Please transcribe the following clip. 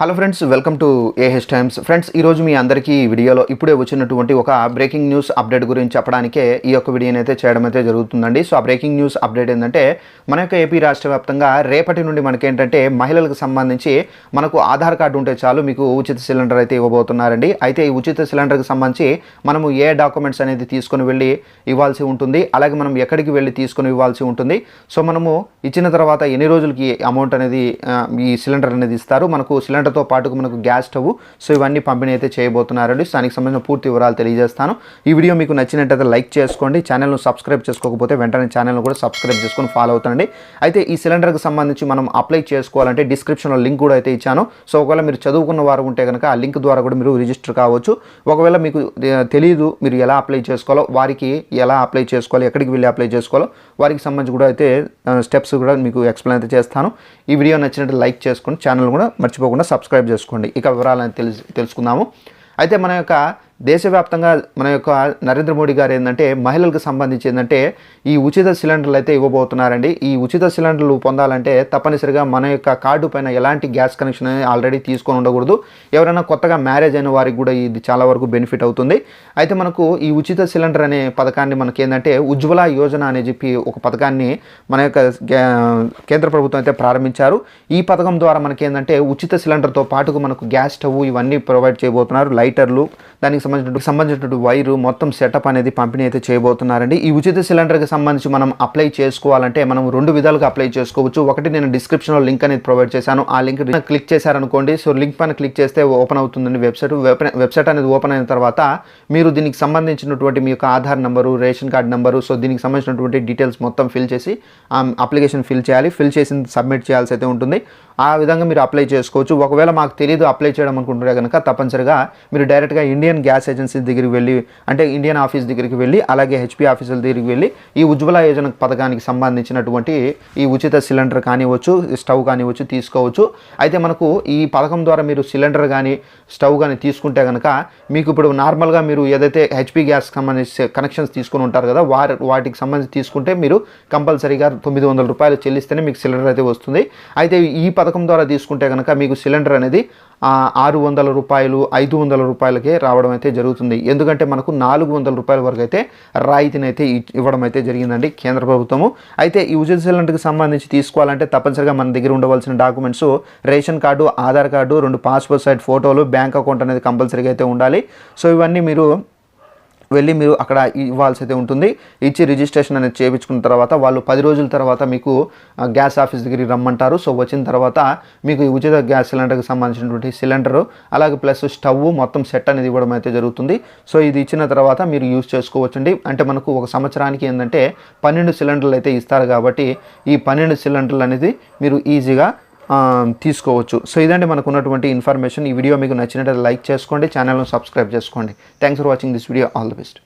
Hello friends welcome to A H Times friends ఈరోజు మీ అందరికీ వీడియోలో ఇప్పుడే వచ్చినటువంటి ఒక బ్రేకింగ్ న్యూస్ అప్డేట్ గురించి చెప్పడానికే ఈ యొక్క వీడియోని అయితే చేయడం అయితే జరుగుతుందండి. సో ఆ బ్రేకింగ్ న్యూస్ అప్డేట్ ఏంటంటే మన యొక్క ఏపీ రాష్ట్ర వ్యాప్తంగా రేపటి నుండి మనకేంటంటే మహిళలకు సంబంధించి మనకు ఆధార్ కార్డు ఉంటే చాలు మీకు ఉచిత సిలిండర్ అయితే ఇవ్వబోతున్నారండి. అయితే ఈ ఉచిత సిలిండర్కి సంబంధించి మనము ఏ డాక్యుమెంట్స్ అనేది తీసుకొని వెళ్ళి ఇవ్వాల్సి ఉంటుంది అలాగే మనం ఎక్కడికి వెళ్ళి తీసుకొని ఇవ్వాల్సి ఉంటుంది. సో మనము ఇచ్చిన తర్వాత ఎన్ని రోజులకి అమౌంట్ అనేది ఈ సిలిండర్ అనేది ఇస్తారు? మనకు సిలిండర్ సిలిండర్తో పాటుకు మనకు గ్యాస్ స్టవ్. సో ఇవన్నీ పంపిణీ అయితే చేయబోతున్నారండి. దానికి సంబంధించిన పూర్తి వివరాలు తెలియజేస్తాను. ఈ వీడియో మీకు నచ్చినట్టయితే లైక్ చేసుకోండి. ఛానల్ను సబ్స్క్రైబ్ చేసుకోకపోతే వెంటనే ఛానల్ను కూడా సబ్స్క్రైబ్ చేసుకొని ఫాలో అవుతానండి అయితే ఈ సిలిండర్కి సంబంధించి మనం అప్లై చేసుకోవాలంటే డిస్క్రిప్షన్లో లింక్ కూడా అయితే ఇచ్చాను. సో ఒకవేళ మీరు చదువుకున్న వారు ఉంటే కనుక ఆ లింక్ ద్వారా కూడా మీరు రిజిస్టర్ కావచ్చు. ఒకవేళ మీకు తెలియదు మీరు ఎలా అప్లై చేసుకోవాలో వారికి ఎలా అప్లై చేసుకోవాలి ఎక్కడికి వెళ్ళి అప్లై చేసుకోవాలో వారికి సంబంధించి కూడా అయితే స్టెప్స్ కూడా మీకు ఎక్స్ప్లెయిన్ అయితే చేస్తాను. ఈ వీడియో నచ్చినట్టు లైక్ చేసుకొని ఛానల్ కూడా మర్చిపోకుండా సబ్స్క్రైబ్ చేసుకోండి. ఇక వివరాలను తెలుసు తెలుసుకుందాము. అయితే మన యొక్క దేశవ్యాప్తంగా మన యొక్క నరేంద్ర మోడీ గారు ఏంటంటే మహిళలకు సంబంధించి ఏంటంటే ఈ ఉచిత సిలిండర్లు అయితే ఇవ్వబోతున్నారండి. ఈ ఉచిత సిలిండర్లు పొందాలంటే తప్పనిసరిగా మన యొక్క కార్డు పైన ఎలాంటి గ్యాస్ కనెక్షన్ అనేది ఆల్రెడీ తీసుకొని ఉండకూడదు. ఎవరైనా కొత్తగా మ్యారేజ్ అయిన వారికి కూడా ఇది చాలా వరకు బెనిఫిట్ అవుతుంది. అయితే మనకు ఈ ఉచిత సిలిండర్ అనే పథకాన్ని మనకి ఏంటంటే ఉజ్వల యోజన అని చెప్పి ఒక పథకాన్ని మన యొక్క కేంద్ర ప్రభుత్వం అయితే ప్రారంభించారు. ఈ పథకం ద్వారా మనకి ఏంటంటే ఉచిత సిలిండర్తో పాటుకు మనకు గ్యాస్ స్టవ్ ఇవన్నీ ప్రొవైడ్ చేయబోతున్నారు. లైటర్లు దానికి సంబంధించినటువంటి సంబంధించినటువంటి వైరు మొత్తం సెటప్ అనేది పంపిణీ అయితే చేయబోతున్నారండి. ఈ ఉచిత సిలిండర్కి సంబంధించి మనం అప్లై చేసుకోవాలంటే మనం రెండు విధాలుగా అప్లై చేసుకోవచ్చు. ఒకటి నేను డిస్క్రిప్షన్లో లింక్ అనేది ప్రొవైడ్ చేశాను. ఆ లింక్ క్లిక్ చేశారనుకోండి. సో లింక్ పైన క్లిక్ చేస్తే ఓపెన్ అవుతుందండి వెబ్సైట్ వెబ్సైట్ అనేది ఓపెన్ అయిన తర్వాత మీరు దీనికి సంబంధించినటువంటి మీ యొక్క Aadhaar number ration card number so దీనికి సంబంధించినటువంటి డీటెయిల్స్ మొత్తం ఫిల్ చేసి ఆ అప్లికేషన్ ఫిల్ చేయాలి. ఫిల్ చేసి సబ్మిట్ చేయాల్సి అయితే ఉంటుంది. ఆ విధంగా మీరు అప్లై చేసుకోవచ్చు. ఒకవేళ మాకు తెలియదు అప్లై చేయడం అనుకుంటున్నారే కనుక తప్పనిసరిగా మీరు డైరెక్ట్గా ఇండియన్ ఇండియన్ గ్యాస్ ఏజెన్సీ దగ్గరికి వెళ్ళి అంటే ఇండియన్ ఆఫీస్ దగ్గరికి వెళ్ళి అలాగే హెచ్పి ఆఫీసుల దగ్గరికి వెళ్ళి ఈ ఉజ్వల యోజన పథకానికి సంబంధించినటువంటి ఈ ఉచిత సిలిండర్ కానివ్వచ్చు స్టవ్ కానివ్వచ్చు తీసుకోవచ్చు. అయితే మనకు ఈ పథకం ద్వారా మీరు సిలిండర్ కానీ స్టవ్ కానీ తీసుకుంటే కనుక మీకు ఇప్పుడు నార్మల్గా మీరు ఏదైతే హెచ్పి గ్యాస్ సంబంధించి కనెక్షన్స్ తీసుకుని ఉంటారు కదా వారి వాటికి సంబంధించి తీసుకుంటే మీరు కంపల్సరీగా తొమ్మిది వందల రూపాయలు చెల్లిస్తేనే మీకు సిలిండర్ అయితే వస్తుంది. అయితే ఈ పథకం ద్వారా తీసుకుంటే కనుక మీకు సిలిండర్ అనేది ఆరు వందల రూపాయలు ఐదు వందల రూపాయలకే రావడం అయితే జరుగుతుంది. ఎందుకంటే మనకు నాలుగు వందల రూపాయల వరకు అయితే రాయితీని అయితే ఇ- ఇవ్వడం అయితే జరిగిందండి కేంద్ర ప్రభుత్వము. అయితే ఈ ఉచిత సిలిండర్కి సంబంధించి తీసుకోవాలంటే తప్పనిసరిగా మన దగ్గర ఉండవలసిన documents ration card Aadhaar card రెండు పాస్పోర్ట్ సైజ్ ఫోటోలు బ్యాంక్ అకౌంట్ అనేది కంపల్సరీగా అయితే ఉండాలి. సో ఇవన్నీ మీరు వెళ్ళి మీరు అక్కడ ఇవ్వాల్సి అయితే ఉంటుంది. ఇచ్చి రిజిస్ట్రేషన్ అనేది చేయించుకున్న తర్వాత వాళ్ళు పది రోజుల తర్వాత మీకు గ్యాస్ ఆఫీస్ దగ్గరికి రమ్మంటారు. సో వచ్చిన తర్వాత మీకు ఈ ఉచిత గ్యాస్ సిలిండర్కి సంబంధించినటువంటి సిలిండరు అలాగే ప్లస్ స్టవ్ మొత్తం సెట్ అనేది ఇవ్వడం అయితే జరుగుతుంది. సో ఇది ఇచ్చిన తర్వాత మీరు యూజ్ చేసుకోవచ్చండి. అంటే మనకు ఒక సంవత్సరానికి ఏంటంటే పన్నెండు సిలిండర్లు అయితే ఇస్తారు కాబట్టి ఈ పన్నెండు సిలిండర్లు అనేది మీరు ఈజీగా తీసుకోవచ్చు. సో ఇదండి మనకు ఉన్నటువంటి ఇన్ఫర్మేషన్. ఈ వీడియో మీకు నచ్చినట్లయితే లైక్ చేసుకోండి ఛానల్ను సబ్స్క్రైబ్ చేసుకోండి. Thanks for watching this video all the best